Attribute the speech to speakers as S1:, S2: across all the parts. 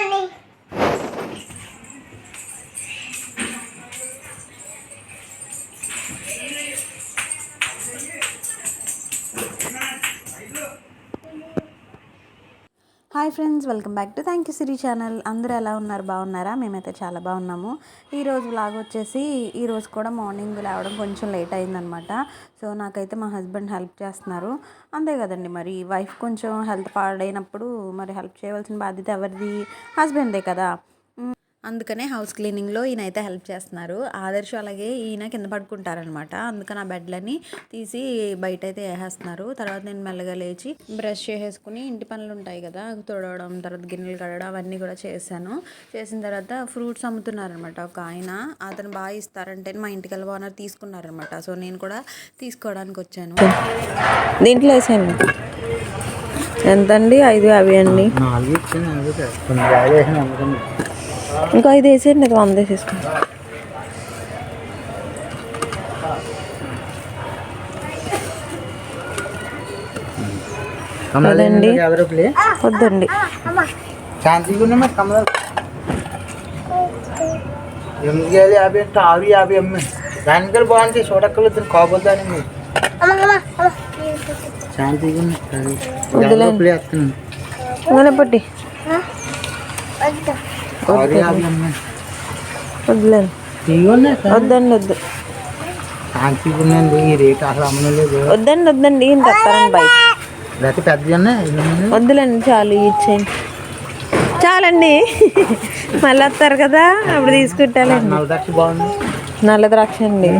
S1: Money. Hi friends welcome back to thank you Siri channel. అందరూ ఎలా ఉన్నారు? బాగున్నారా? మేమైతే చాలా బాగున్నాము. ఈరోజు బ్లాగ్ వచ్చేసి ఈరోజు కూడా మార్నింగ్ లేవడం కొంచెం లేట్ అయిందనమాట సో నాకైతే మా హస్బెండ్ హెల్ప్ చేస్తున్నారు. అంతే కదండి మరి వైఫ్ కొంచెం హెల్త్ పాడైనప్పుడు మరి హెల్ప్ చేయవలసిన బాధ్యత ఎవరిది? హస్బెండే కదా. అందుకనే హౌస్ క్లీనింగ్లో ఈయన అయితే హెల్ప్ చేస్తున్నారు. ఆదర్శ్ అలాగే ఈయన కింద పడుకుంటారనమాట. అందుకని ఆ బెడ్లని తీసి బయట అయితే వేసేస్తున్నారు. తర్వాత నేను మెల్లగా లేచి బ్రష్ చేసేసుకుని ఇంటి పనులు ఉంటాయి కదా తుడవడం తర్వాత గిన్నెలు కడగడం అవన్నీ కూడా చేశాను. చేసిన తర్వాత ఫ్రూట్స్ అమ్ముతున్నారనమాట. ఒక ఆయన అతను బాగా ఇస్తారంటే మా ఇంటికి వెళ్ళి ఓనర్ తీసుకున్నారనమాట. సో నేను కూడా తీసుకోవడానికి వచ్చాను.
S2: దీంట్లో వేసేయండి. ఎంతండి? ఐదు యాభై అండి. ఇంకో ఐదు వేసేయండి అది వంద వేసేసుకోండి అదండి. వద్దండి.
S3: ఎనిమిది వేలు యాభై అంటే ఆరు యాభై అమ్మాయి దానికల్ బాగుంటాయి చూడక్కర్లేదు దీని కాబోలు దాని మీద శాంతిగా
S2: ఇంకొనే పట్టి. వద్దులేండి వద్దండి వద్దు
S3: ఈ రేట్ అసలు అమ్మలేదు
S2: వద్దండి వద్దండి ఈయన తెస్తారండి బయట
S3: లేకపోతే
S2: వద్దులేండి చాలు ఇవి ఇచ్చేయండి చాలండి మళ్ళీ వస్తారు కదా అప్పుడు తీసుకుంటాలండి
S3: బాగుంది
S2: నల్ల ద్రాక్ష అండి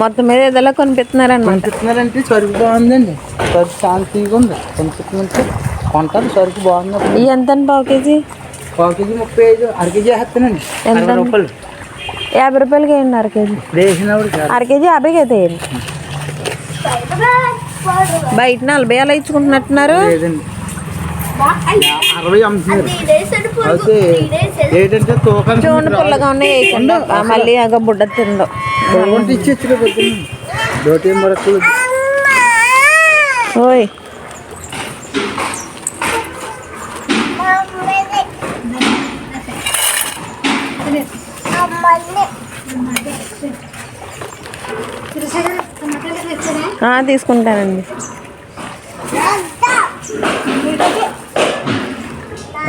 S2: మొత్తం మీద ఏదోలా కొనిపెడుతున్నారనమాట
S3: పంపిస్తున్నారంటే సరుకు బాగుందండి సరుకు శాంతిగా ఉంది పంపిస్తున్నంటే కొంటారు సరుకు బాగుంది
S2: ఇవి ఎంత అండి పావు కేజీ
S3: పావు కేజీ ముప్పై ఐదు అర కేజీ వేస్తున్నాండి
S2: ఎంత?
S3: అరవై రూపాయలు.
S2: యాభై రూపాయలకి వేయండి అర కేజీ.
S3: వేసినప్పుడు.
S2: అర కేజీ యాభైకి అయితే వేయండి బయట నలభై అలా ఇచ్చుకుంటున్నట్టున్నారు.
S3: లేదండి. అరవై అమ్ముతున్నారు. అయితే ఏంటంటే తూకం
S2: చూడండి పుల్లగా ఉన్నాయి వేయకుండా మళ్ళీ అగ బుడ్డ తిందో
S3: మరకులు
S2: ఓయ్. తీసుకుంటానండి.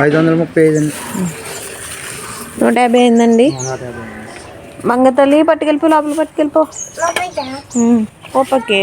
S3: ఐదు వందల ముప్పై ఐదు అండి
S2: నూట యాభై అయిందండి మంగతల్లి పట్టుకెళ్ళిపో లోపల పట్టుకెళ్ళిపో. ఓపకే.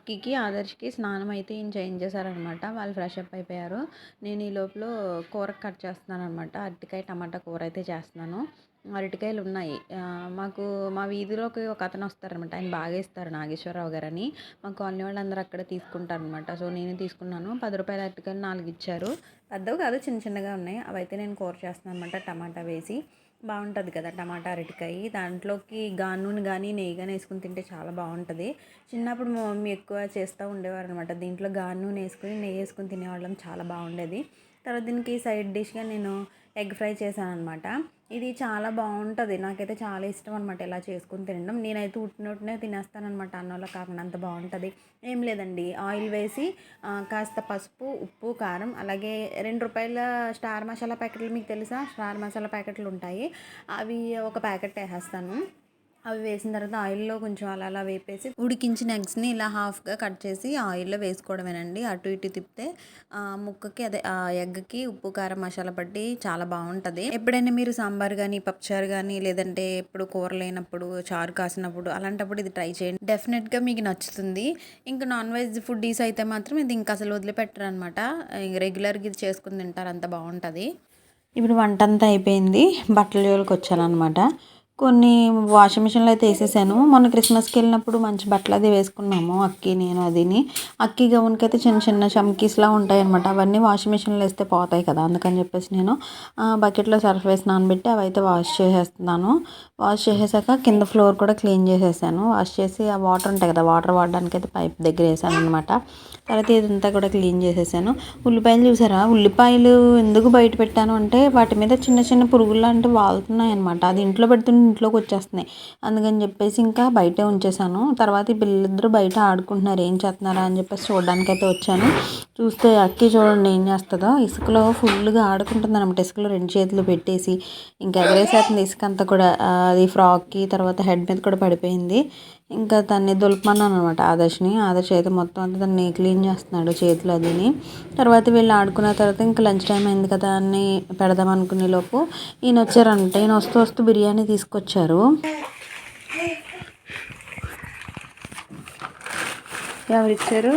S1: అక్కికి ఆదర్శ్కి స్నానం అయితే ఈయన చేయించేశారనమాట వాళ్ళు ఫ్రెష్ అప్ అయిపోయారు. నేను ఈ లోపల కూర కట్ చేస్తున్నాను అనమాట అరటికాయ టమాటా కూర అయితే చేస్తున్నాను. అరటికాయలు ఉన్నాయి మాకు మా వీధిలోకి ఒక అతను వస్తారనమాట. ఆయన బాగా ఇస్తారు నాగేశ్వరరావు గారని. మా కాలనీ వాళ్ళందరూ అక్కడ తీసుకుంటారనమాట. సో నేను తీసుకున్నాను. పది రూపాయల అరటికాయలు నాలుగు ఇచ్చారు. పెద్దవి కాదు చిన్న చిన్నగా ఉన్నాయి. అవి అయితే నేను కూర చేస్తున్నాను అనమాట టమాటా వేసి. బాగుంటుంది కదా టమాటా అరటికాయ. దాంట్లోకి గానూని కానీ నెయ్యి కానీ వేసుకుని తింటే చాలా బాగుంటుంది. చిన్నప్పుడు మా మమ్మీ ఎక్కువ చేస్తూ ఉండేవారు అనమాట దీంట్లో గాను నూనె వేసుకుని నెయ్యి వేసుకుని తినేవాళ్ళం. చాలా బాగుండేది. తర్వాత దీనికి సైడ్ డిష్గా నేను ఎగ్ ఫ్రై చేశాను అనమాట ఇది చాలా బాగుంటుంది. నాకైతే చాలా ఇష్టం అనమాట ఇలా చేసుకుని తినడం. నేనైతే ఉట్టినట్టునే తినేస్తానమాట అన్నంలో కాకుండా అంత బాగుంటుంది. ఏం లేదండి. ఆయిల్ వేసి కాస్త పసుపు ఉప్పు కారం అలాగే రెండు రూపాయల స్టార్ మసాలా ప్యాకెట్లు మీకు తెలుసా? స్టార్ మసాలా ప్యాకెట్లు ఉంటాయి. అవి ఒక ప్యాకెట్ వేసేస్తాను. అవి వేసిన తర్వాత ఆయిల్లో కొంచెం అలా అలా వేపేసి ఉడికించిన ఎగ్స్ని ఇలా హాఫ్గా కట్ చేసి ఆయిల్లో వేసుకోవడమేనండి. అటు ఇటు తిప్పితే ముక్కకి అదే ఆ ఎగ్కి ఉప్పు కారం మసాలా పట్టి చాలా బాగుంటుంది. ఎప్పుడైనా మీరు సాంబార్ కానీ పప్పుచారు కానీ లేదంటే ఎప్పుడు కూర లేనప్పుడు చారు కాసినప్పుడు అలాంటప్పుడు ఇది ట్రై చేయండి. డెఫినెట్గా మీకు నచ్చుతుంది. ఇంకా నాన్ వెజ్ ఫుడ్డీస్ అయితే మాత్రం ఇది ఇంకా అసలు వదిలిపెట్టరు అనమాట రెగ్యులర్గా ఇది చేసుకుని తింటారు అంత బాగుంటుంది. ఇప్పుడు వంట అంతా అయిపోయింది. బట్టల జోలికి వచ్చానమాట కొన్ని వాషింగ్ మిషన్లో అయితే వేసేసాను. మొన్న క్రిస్మస్కి వెళ్ళినప్పుడు మంచి బట్టలు అది వేసుకున్నాము అక్కి నేను అదిని. అక్కి గౌన్కి అయితే చిన్న చిన్న చమ్కీస్లా ఉంటాయి అనమాట అవన్నీ వాషింగ్ మిషన్లో వేస్తే పోతాయి కదా అందుకని చెప్పేసి నేను బకెట్లో సర్ఫ్ వేసి నానబెట్టి అవి అయితే వాష్ చేసేస్తున్నాను. వాష్ చేసేసాక కింద ఫ్లోర్ కూడా క్లీన్ చేసేసాను. వాష్ చేసి ఆ వాటర్ ఉంటాయి కదా వాటర్ వాడడానికి అయితే పైప్ దగ్గర వేసాను అనమాట తర్వాత ఇదంతా కూడా క్లీన్ చేసేసాను. ఉల్లిపాయలు చూసారా? ఉల్లిపాయలు ఎందుకు బయట పెట్టాను అంటే వాటి మీద చిన్న చిన్న పురుగులు లాంటివి వాళ్తున్నాయి అనమాట అది ఇంట్లో పెడుతుంటే ఇంట్లోకి వచ్చేస్తున్నాయి. అందుకని చెప్పేసి ఇంకా బయటే ఉంచేసాను. తర్వాత ఈ పిల్లలిద్దరూ బయట ఆడుకుంటున్నారు. ఏం చేస్తున్నారా అని చెప్పేసి చూడడానికి అయితే వచ్చాను. చూస్తే అక్కి చూడండి ఏం చేస్తుందో. ఇసుకలో ఫుల్గా ఆడుకుంటుంది అనమాట ఇసుకలో రెండు చేతులు పెట్టేసి ఇంకా ఎగరేసేస్తుంది ఇసుక అంతా కూడా అది ఫ్రాక్కి తర్వాత హెడ్ మీద కూడా పడిపోయింది. ఇంకా తన్ని దులపమన్నాను అనమాట ఆదర్శ్ని. ఆదర్శ్ అయితే మొత్తం అంతా తన్ని క్లీన్ చేస్తున్నాడు చేతులు అదిని. తర్వాత వీళ్ళు ఆడుకున్న తర్వాత ఇంకా లంచ్ టైం అయింది కదా అని పెడదాం అనుకునే లోపు ఈయన వచ్చారంట. ఈయన వస్తూ వస్తూ బిర్యానీ తీసుకొచ్చారు. ఎవరు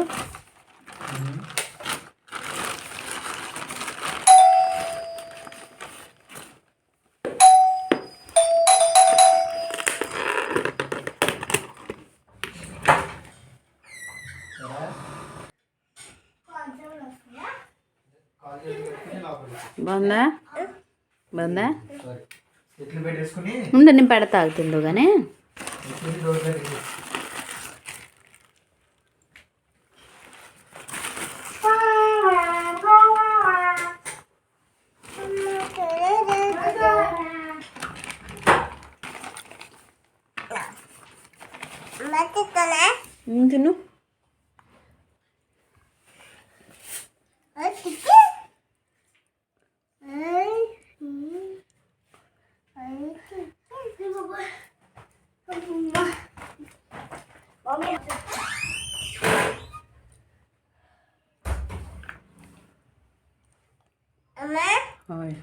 S1: బాగుందా? బాగుందా? ఉండు నేను పెడతా ఆగుతుందో కానీ తిను.
S3: Ay.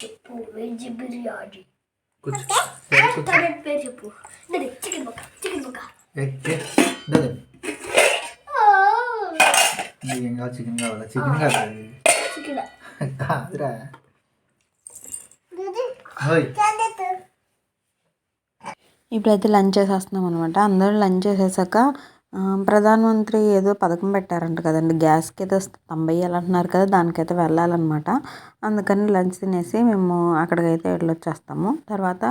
S3: Chuppu veg biryani
S4: chicken
S3: chicken chicken
S1: ఇప్పుడైతే లంచ్ చేసేస్తున్నాం అనమాట అందరూ లంచ్ చేసేసాక ప్రధానమంత్రి ఏదో పథకం పెట్టారంట కదండి. గ్యాస్కి ఏదో స్తంభ వేయాలంటున్నారు కదా దానికైతే వెళ్ళాలన్నమాట. అందుకని లంచ్ తినేసి మేము అక్కడికైతే వెళ్ళొచ్చేస్తాము. తర్వాత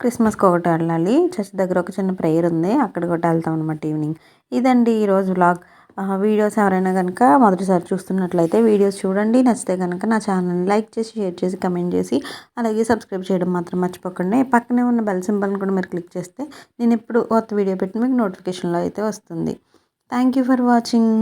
S1: క్రిస్మస్కి ఒకటి వెళ్ళాలి. చర్చ్ దగ్గర ఒక చిన్న ప్రేయర్ ఉంది. అక్కడికి ఒకటి వెళ్తాం అనమాట ఈవినింగ్. ఇదండి ఈరోజు వ్లాగ్. వీడియోస్ ఎవరైనా కనుక మొదటిసారి చూస్తున్నట్లయితే వీడియోస్ చూడండి. నచ్చితే కనుక నా ఛానల్ని లైక్ చేసి షేర్ చేసి కమెంట్ చేసి అలాగే సబ్స్క్రైబ్ చేయడం మాత్రం మర్చిపోకండి. పక్కనే ఉన్న బెల్ సింబల్ని కూడా మీరు క్లిక్ చేస్తే నేను ఎప్పుడు కొత్త వీడియో పెట్టి మీకు నోటిఫికేషన్లో అయితే వస్తుంది. Thank you
S3: for watching.